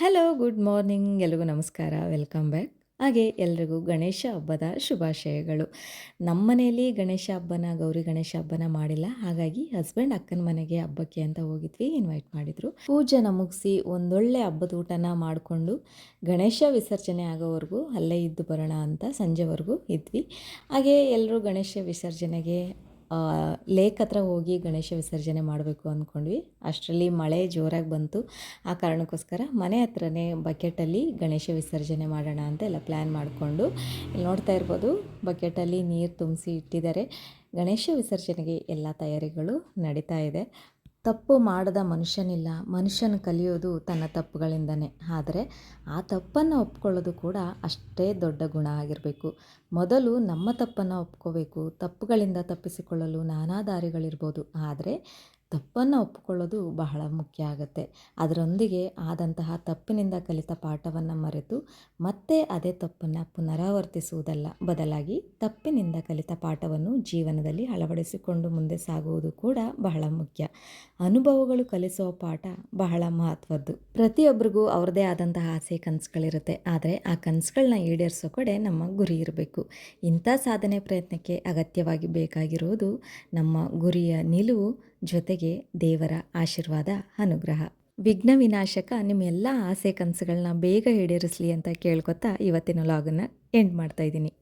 Hello good morning ಎಲ್ರಿಗೂ ನಮಸ್ಕಾರ. Welcome back ಹಾಗೆ ಎಲ್ರಿಗೂ ಗಣೇಶ ಹಬ್ಬದ ಶುಭಾಶಯಗಳು. ನಮ್ಮ ಮನೆಯಲ್ಲಿ ಗಣೇಶ ಹಬ್ಬನ, ಗೌರಿ ಗಣೇಶ ಹಬ್ಬನ ಮಾಡಿಲ್ಲ. ಹಾಗಾಗಿ ಹಸ್ಬೆಂಡ್ ಅಕ್ಕನ ಮನೆಗೆ ಹಬ್ಬಕ್ಕೆ ಅಂತ ಹೋಗಿದ್ವಿ ಇನ್ವೈಟ್ ಮಾಡಿದರು. ಪೂಜೆನ ಮುಗಿಸಿ ಒಂದೊಳ್ಳೆ ಹಬ್ಬದ ಊಟನ ಮಾಡಿಕೊಂಡು ಗಣೇಶ ವಿಸರ್ಜನೆ ಆಗೋವರೆಗೂ ಅಲ್ಲೇ ಇದ್ದು ಬರೋಣ ಅಂತ ಸಂಜೆವರೆಗೂ ಇದ್ವಿ. ಹಾಗೆ ಎಲ್ಲರೂ ಗಣೇಶ ವಿಸರ್ಜನೆಗೆ ಲೇಕ್ ಹತ್ರ ಹೋಗಿ ಗಣೇಶ ವಿಸರ್ಜನೆ ಮಾಡಬೇಕು ಅಂದ್ಕೊಂಡ್ವಿ. ಅಷ್ಟರಲ್ಲಿ ಮಳೆ ಜೋರಾಗಿ ಬಂತು. ಆ ಕಾರಣಕ್ಕೋಸ್ಕರ ಮನೆ ಹತ್ರನೇ ಬಕೆಟಲ್ಲಿ ಗಣೇಶ ವಿಸರ್ಜನೆ ಮಾಡೋಣ ಅಂತ ಎಲ್ಲ ಪ್ಲ್ಯಾನ್ ಮಾಡಿಕೊಂಡು ಇಲ್ಲಿ ನೋಡ್ತಾ ಇರ್ಬೋದು. ಬಕೆಟಲ್ಲಿ ನೀರು ತುಂಬಿಸಿ ಇಟ್ಟಿದ್ದಾರೆ. ಗಣೇಶ ವಿಸರ್ಜನೆಗೆ ಎಲ್ಲ ತಯಾರಿಗಳು ನಡೀತಾ ಇದೆ. ತಪ್ಪು ಮಾಡದ ಮನುಷ್ಯನಿಲ್ಲ. ಮನುಷ್ಯನ ಕಲಿಯೋದು ತನ್ನ ತಪ್ಪುಗಳಿಂದನೇ. ಆದರೆ ಆ ತಪ್ಪನ್ನು ಒಪ್ಕೊಳ್ಳೋದು ಕೂಡ ಅಷ್ಟೇ ದೊಡ್ಡ ಗುಣ ಆಗಿರಬೇಕು. ಮೊದಲು ನಮ್ಮ ತಪ್ಪನ್ನು ಒಪ್ಕೋಬೇಕು. ತಪ್ಪುಗಳಿಂದ ತಪ್ಪಿಸಿಕೊಳ್ಳಲು ನಾನಾ ದಾರಿಗಳಿರ್ಬೋದು. ಆದರೆ ತಪ್ಪನ್ನು ಒಪ್ಪಿಕೊಳ್ಳೋದು ಬಹಳ ಮುಖ್ಯ ಆಗುತ್ತೆ. ಅದರೊಂದಿಗೆ ಆದಂತಹ ತಪ್ಪಿನಿಂದ ಕಲಿತ ಪಾಠವನ್ನು ಮರೆತು ಮತ್ತೆ ಅದೇ ತಪ್ಪನ್ನು ಪುನರಾವರ್ತಿಸುವುದಲ್ಲ. ಬದಲಾಗಿ ತಪ್ಪಿನಿಂದ ಕಲಿತ ಪಾಠವನ್ನು ಜೀವನದಲ್ಲಿ ಅಳವಡಿಸಿಕೊಂಡು ಮುಂದೆ ಸಾಗುವುದು ಕೂಡ ಬಹಳ ಮುಖ್ಯ. ಅನುಭವಗಳು ಕಲಿಸುವ ಪಾಠ ಬಹಳ ಮಹತ್ವದ್ದು. ಪ್ರತಿಯೊಬ್ಬರಿಗೂ ಅವ್ರದ್ದೇ ಆದಂತಹ ಆಸೆ ಕನಸುಗಳಿರುತ್ತೆ. ಆದರೆ ಆ ಕನಸುಗಳನ್ನ ಈಡೇರಿಸೋ ಕಡೆ ನಮ್ಮ ಗುರಿ ಇರಬೇಕು. ಇಂಥ ಸಾಧನೆ ಪ್ರಯತ್ನಕ್ಕೆ ಅಗತ್ಯವಾಗಿ ಬೇಕಾಗಿರುವುದು ನಮ್ಮ ಗುರಿಯ ನಿಲುವು ಜೊತೆಗೆ ದೇವರ ಆಶೀರ್ವಾದ, ಅನುಗ್ರಹ. ವಿಘ್ನ ವಿನಾಶಕ ನಿಮ್ಮೆಲ್ಲ ಆಸೆ ಕನಸುಗಳನ್ನ ಬೇಗ ಈಡೇರಿಸಲಿ ಅಂತ ಕೇಳ್ಕೊತಾ ಇವತ್ತಿನ ಲಾಗನ್ನು ಎಂಡ್ ಮಾಡ್ತಾ ಇದ್ದೀನಿ.